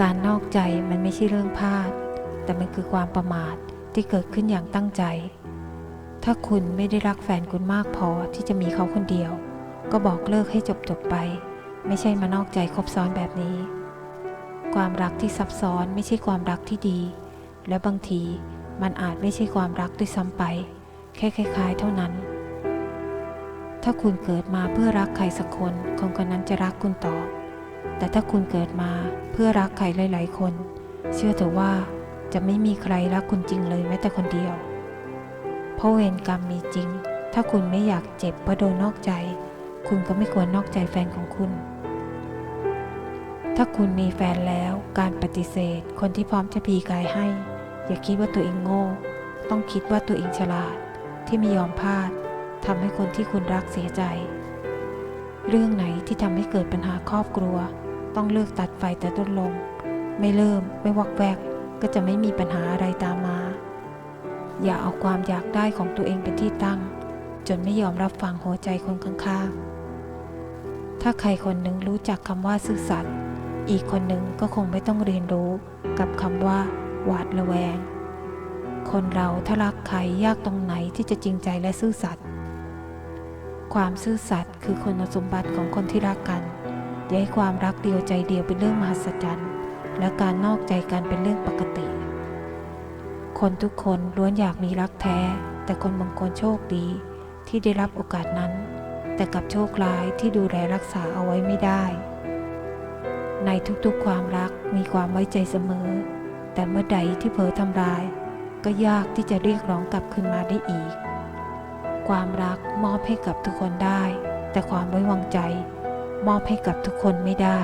การนอกใจมันไม่ใช่เรื่องพลาด แต่มันคือความประมาทที่เกิดขึ้นอย่างตั้งใจ ถ้าคุณไม่ได้รักแฟนคุณมากพอที่จะมีเขาคนเดียว ก็บอกเลิกให้จบจบไป ไม่ใช่มานอกใจคบซ้อนแบบนี้ ความรักที่ซับซ้อนไม่ใช่ความรักที่ดี และบางทีมันอาจไม่ใช่ความรักด้วยซ้ำไป แค่คล้ายๆ เท่านั้น ถ้าคุณเกิดมาเพื่อรักใครสักคนคนคนนั้นจะรักคุณต่อ แต่ถ้าคุณเกิดมาเพื่อรักใครหลาย ๆ คน เชื่อเถอะว่าจะไม่มีใครรักคุณจริงเลยแม้แต่คนเดียว เพราะเวรกรรมมีจริง ถ้าคุณไม่อยากเจ็บเพราะโดนนอกใจ คุณก็ไม่ควรนอกใจแฟนของคุณ ถ้าคุณมีแฟนแล้วการปฏิเสธ คนที่พร้อมจะพีกายให้ อย่าคิดว่าตัวเองโง่ ต้องคิดว่าตัวเองฉลาด ที่ไม่ยอมพลาดทำให้คนที่คุณรักเสียใจ เรื่องไหนที่ทำให้เกิดปัญหาครอบครัว ต้องเลิกตัดไฟแต่ต้นลม ไม่เริ่มไม่วักแวก ก็จะไม่มีปัญหาอะไรตามมา อย่าเอาความอยากได้ของตัวเองเป็นที่ตั้ง จนไม่ยอมรับฟังหัวใจคนข้างๆ ถ้าใครคนหนึ่งรู้จักคำว่าซื่อสัตย์อีกคนหนึ่งก็คงไม่ต้องเรียนรู้กับคำว่าหวาดระแวง คนเราถ้ารักใครยากตรงไหนที่จะจริงใจและซื่อสัตย์ ความซื่อสัตย์คือคุณสมบัติของคนที่รักกัน อย่าให้ความรักเดียวใจเดียวเป็นเรื่องมหัศจรรย์ และการนอกใจกันเป็นเรื่องปกติ คนทุกคนล้วนอยากมีรักแท้ แต่คนบางคนโชคดีที่ได้รับโอกาสนั้น แต่กับโชคร้ายที่ดูแลรักษาเอาไว้ไม่ได้ ในทุกๆความรักมีความไว้ใจเสมอ แต่เมื่อใดที่เผลอทำลาย ก็ยากที่จะเรียกร้องกลับคืนมาได้อีก ความรักมอบให้กับทุกคนได้ แต่ความไว้วางใจ มอบให้กับทุกคนไม่ได้